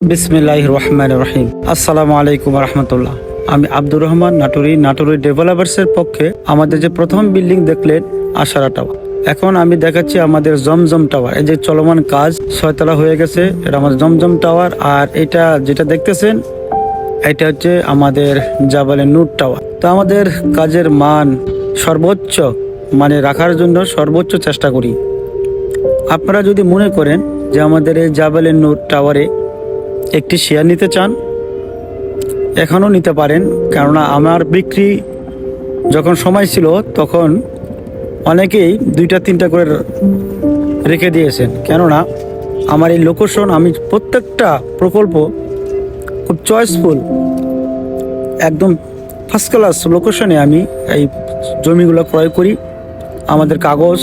বিসমিল্লাহ রহমান রহিম আসসালামু আলাইকুম রহমতুল্লাহ আমি আব্দুর রহমান নাটুরি নাটুরি ডেভেলপার্সের পক্ষে আমাদের যে প্রথম বিল্ডিং দেখলেন আশারা টাওয়ার। এখন আমি দেখাচ্ছি আমাদের জমজম টাওয়ার। এই যে চলমান কাজ ছয়তলা হয়ে গেছে, এটা আমাদের জমজম টাওয়ার। আর এটা যেটা দেখতেছেন, এটা হচ্ছে আমাদের জাবালে নূর টাওয়ার। তো আমাদের কাজের মান সর্বোচ্চ মানে রাখার জন্য সর্বোচ্চ চেষ্টা করি। আপনারা যদি মনে করেন যে আমাদের এই জাবালে নূর টাওয়ারে একটি শেয়ার নিতে চান, এখনও নিতে পারেন। কেননা আমার বিক্রি যখন সময় ছিল, তখন অনেকেই দুইটা, তিনটা করে রেখে দিয়েছেন। কেননা আমার এই লোকেশন আমি প্রত্যেকটা প্রকল্প খুব চয়েসফুল একদম ফার্স্ট ক্লাস লোকেশনে আমি এই জমিগুলো ক্রয় করি। আমাদের কাগজ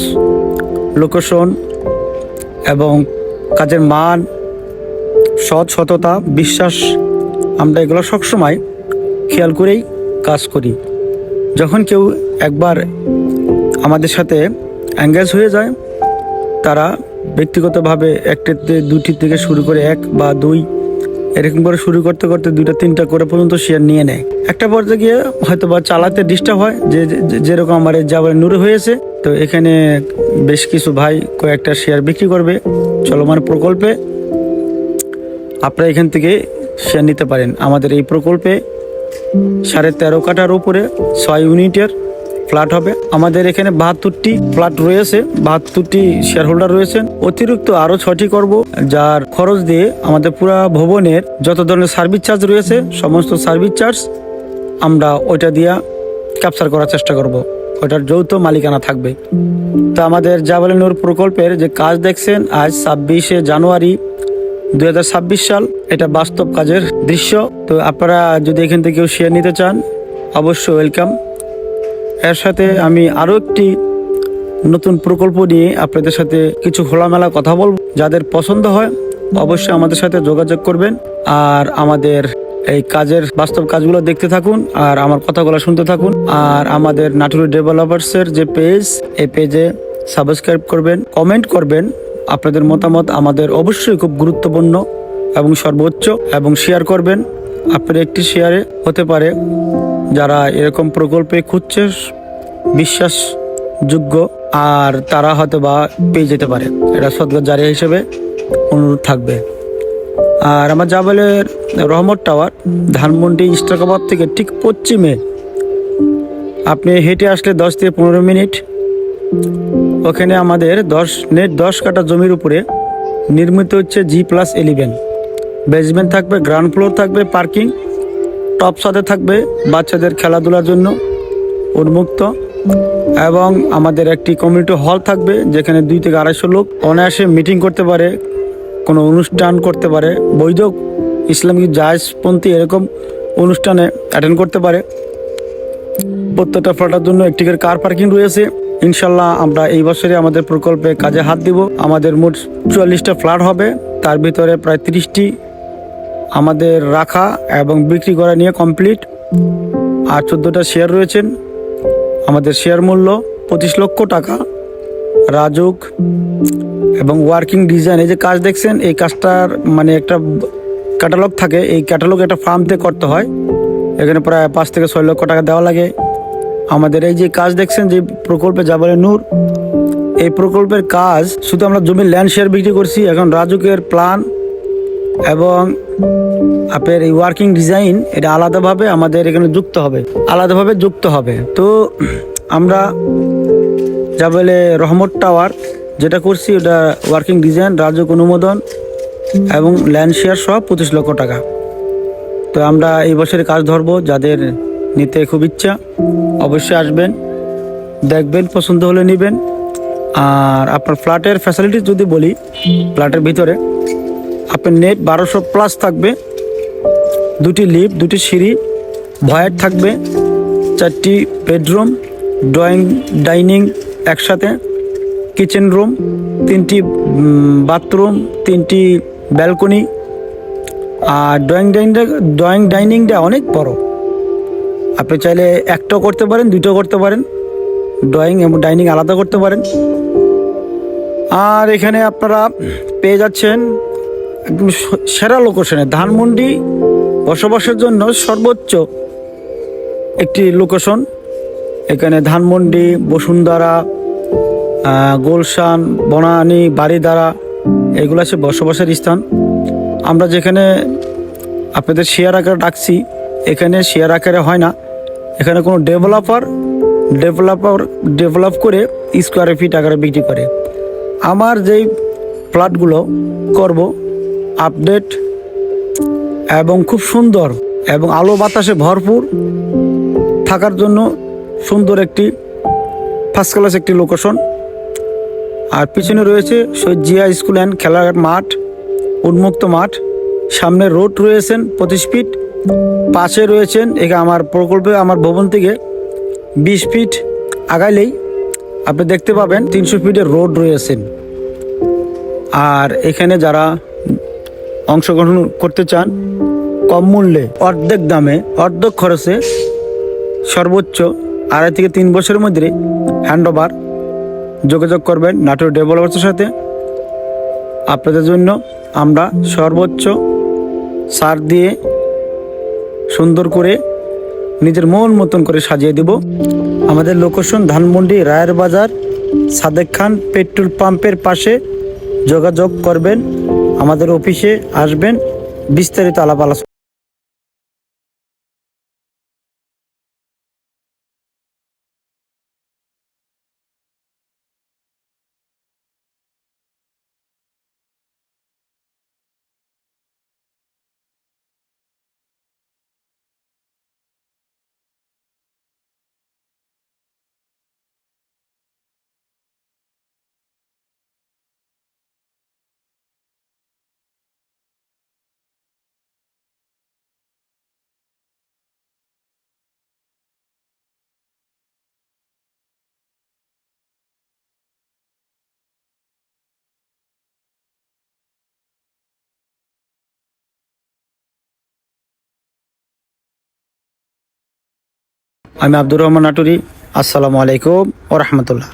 লোকেশন এবং কাজের মান সৎ সততা, বিশ্বাস, আমরা এগুলো সবসময় খেয়াল করেই কাজ করি। যখন কেউ একবার আমাদের সাথে অ্যাঙ্গেজ হয়ে যায়, তারা ব্যক্তিগতভাবে একটাতে দুটি থেকে শুরু করে এক বা দুই, এরকম করে শুরু করতে করতে দুইটা, তিনটা করে পর্যন্ত শেয়ার নিয়ে নেয়। একটা পর্যায়ে গিয়ে হয়তো বা চালাতে ডিস্টার্ব হয়, যে যেরকম আমার যাবার নুরে হয়েছে, তো এখানে বেশ কিছু ভাই কয়েকটা শেয়ার বিক্রি করবে, চলমান প্রকল্পে আপনারা এখান থেকে শেয়ার নিতে পারেন। আমাদের এই প্রকল্পে সাড়ে তেরো কাঠার উপরে ছয় ইউনিটের ফ্ল্যাট হবে। আমাদের এখানে বাহাত্তরটি ফ্ল্যাট রয়েছে, বাহাত্তরটি শেয়ার হোল্ডার রয়েছেন। অতিরিক্ত আরও ছটি করব, যার খরচ দিয়ে আমাদের পুরা ভবনের যত ধরনের সার্ভিস চার্জ রয়েছে, সমস্ত সার্ভিস চার্জ আমরা ওইটা দিয়া ক্যাপচার করার চেষ্টা করব। ওইটার যৌথ মালিকানা থাকবে। তো আমাদের জাবালে নূর প্রকল্পের যে কাজ দেখছেন, আজ ছাব্বিশে জানুয়ারি দুই হাজার ছাব্বিশ সাল এটা বাস্তব কাজের দৃশ্য। তো আপনারা যদি এখান থেকে কেউ শেয়ার নিতে চান, অবশ্যই ওয়েলকাম এর সাথে আমি আরও একটি নতুন প্রকল্প নিয়ে আপনাদের সাথে কিছু খোলামেলা কথা বলব। যাদের পছন্দ হয়, অবশ্যই আমাদের সাথে যোগাযোগ করবেন। আর আমাদের এই কাজের বাস্তব কাজগুলো দেখতে থাকুন, আর আমার কথাগুলো শুনতে থাকুন। আর আমাদের নাটুরি ডেভেলপার্সের যে পেজ এই পেজে সাবস্ক্রাইব করবেন কমেন্ট করবেন। আপনাদের মতামত আমাদের অবশ্যই খুব গুরুত্বপূর্ণ এবং সর্বোচ্চ এবং শেয়ার করবেন। আপনার একটি শেয়ারে হতে পারে যারা এরকম প্রকল্পে খুঁজছে বিশ্বাসযোগ্য আর তারা হয়তো বা পেয়ে যেতে পারে। এটা সদগত জারি হিসেবে অনুরোধ থাকবে। আর আমার জাবেলের রহমত টাওয়ার ধানমন্ডি ইস্টাকাবাদ থেকে ঠিক পশ্চিমে। আপনি হেঁটে আসলে দশ থেকে পনেরো মিনিট ওখানে আমাদের দশ নেট দশ কাটা জমির উপরে নির্মিত হচ্ছে জি প্লাস এলিভেন বেসমেন্ট থাকবে গ্রাউন্ড ফ্লোর থাকবে পার্কিং টপ সাথে থাকবে বাচ্চাদের খেলাধুলার জন্য উন্মুক্ত। এবং আমাদের একটি কমিউনিটি হল থাকবে, যেখানে দুই থেকে আড়াইশো লোক অনায়াসে মিটিং করতে পারে, কোনো অনুষ্ঠান করতে পারে। বৈধ ইসলামিক জায়জপন্থী এরকম অনুষ্ঠানে অ্যাটেন্ড করতে পারে। প্রত্যেকটা ফ্ল্যাটের জন্য একটি কার পার্কিং রয়েছে। ইনশাল্লাহ আমরা এই বছরে আমাদের প্রকল্পে কাজে হাত দিব। আমাদের মোট চুয়াল্লিশটা ফ্ল্যাট হবে। তার ভিতরে প্রায় তিরিশটি আমাদের রাখা এবং বিক্রি করা নিয়ে কমপ্লিট। আর চোদ্দোটা শেয়ার রয়েছেন আমাদের শেয়ার মূল্য পঁচিশ লক্ষ টাকা। রাজুক এবং ওয়ার্কিং ডিজাইন, এই যে কাজ দেখছেন, এই কাজটার মানে একটা ক্যাটালগ থাকে। এই ক্যাটালগ একটা ফার্ম করতে হয়। এখানে প্রায় পাঁচ থেকে ছয় লক্ষ টাকা দেওয়া লাগে। আমাদের এই যে কাজ দেখছেন যে প্রকল্পে যাবারে নূর, এই প্রকল্পের কাজ শুধু আমরা জমির ল্যান্ড শেয়ার বিক্রি করছি, এখন রাজুকের প্ল্যান এবং আপনার এই ওয়ার্কিং ডিজাইন এটা আলাদাভাবে আমাদের এখানে যুক্ত হবে, আলাদাভাবে যুক্ত হবে। তো আমরা যা বলে রহমত টাওয়ার যেটা করছি, ওটা ওয়ার্কিং ডিজাইন রাজক অনুমোদন এবং ল্যান্ড শেয়ার সহ পঁচিশ লক্ষ টাকা। তো আমরা এই বছরে কাজ ধরবো যাদের নিতে খুব ইচ্ছা, অবশ্যই আসবেন, দেখবেন, পছন্দ হলে নেবেন। আর আপনার ফ্ল্যাটের ফ্যাসিলিটি যদি বলি, ফ্ল্যাটের ভিতরে আপনার নেট বারোশো প্লাস থাকবে, দুটি লিফট দুটি সিঁড়ি ভয়ের থাকবে, চারটি বেডরুম ড্রয়িং ডাইনিং একসাথে কিচেন রুম তিনটি বাথরুম তিনটি ব্যালকনি আর ড্রয়িং ডাইনিংটা ড্রয়িং ডাইনিংটা অনেক বড়। আপনি চাইলে একটাও করতে পারেন দুটো করতে পারেন। ড্রয়িং এবং ডাইনিং আলাদা করতে পারেন। আর এখানে আপনারা পেয়ে যাচ্ছেন একদম সেরা লোকেশনে ধানমন্ডি বসবাসের জন্য সর্বোচ্চ একটি লোকেশন এখানে ধানমন্ডি, বসুন্ধরা গোলশান, বনানি বাড়িধারা এগুলো আছে বসবাসের স্থান। আমরা যেখানে আপনাদের শেয়ার আকারে ডাকছি এখানে শেয়ার আকারে হয় না। এখানে কোনো ডেভেলপার ডেভেলপার ডেভেলপ করে স্কোয়ার ফিট আকারে বিক্রি করে। আমার যেই প্লটগুলো করব আপডেট এবং খুব সুন্দর এবং আলো বাতাসে ভরপুর থাকার জন্য সুন্দর একটি ফার্স্ট ক্লাস একটি লোকেশন আর পিছনে রয়েছে শহীদ জিয়া স্কুল অ্যান্ড খেলার মাঠ, উন্মুক্ত মাঠ। সামনে রোড রয়েছেন পঁচিশ ফিট পাশে রয়েছেন এখানে আমার প্রকল্পে আমার ভবন থেকে বিশ ফিট আগাইলেই আপনি দেখতে পাবেন তিনশো ফিটের রোড রয়েছেন আর এখানে যারা অংশগ্রহণ করতে চান, কম মূল্যে অর্ধেক দামে, অর্ধেক খরচে সর্বোচ্চ আড়াই থেকে তিন বছরের মধ্যে হ্যান্ড ওভার যোগাযোগ করবেন নাটোর ডেভেলপার্সের সাথে। আপনাদের জন্য আমরা সর্বোচ্চ সার দিয়ে সুন্দর করে নিজের মন মতন করে সাজিয়ে দেব। আমাদের লোকেশন ধানমন্ডি রায়ের বাজার, সাদেক খান পেট্রোল পাম্পের পাশে যোগাযোগ করবেন। আমাদের অফিসে আসবেন। বিস্তারিত আলাপ আলোচনা আমি আব্দুর রহমান আটুরি আসসালামু আলাইকুম ও রহমতুল্লাহ।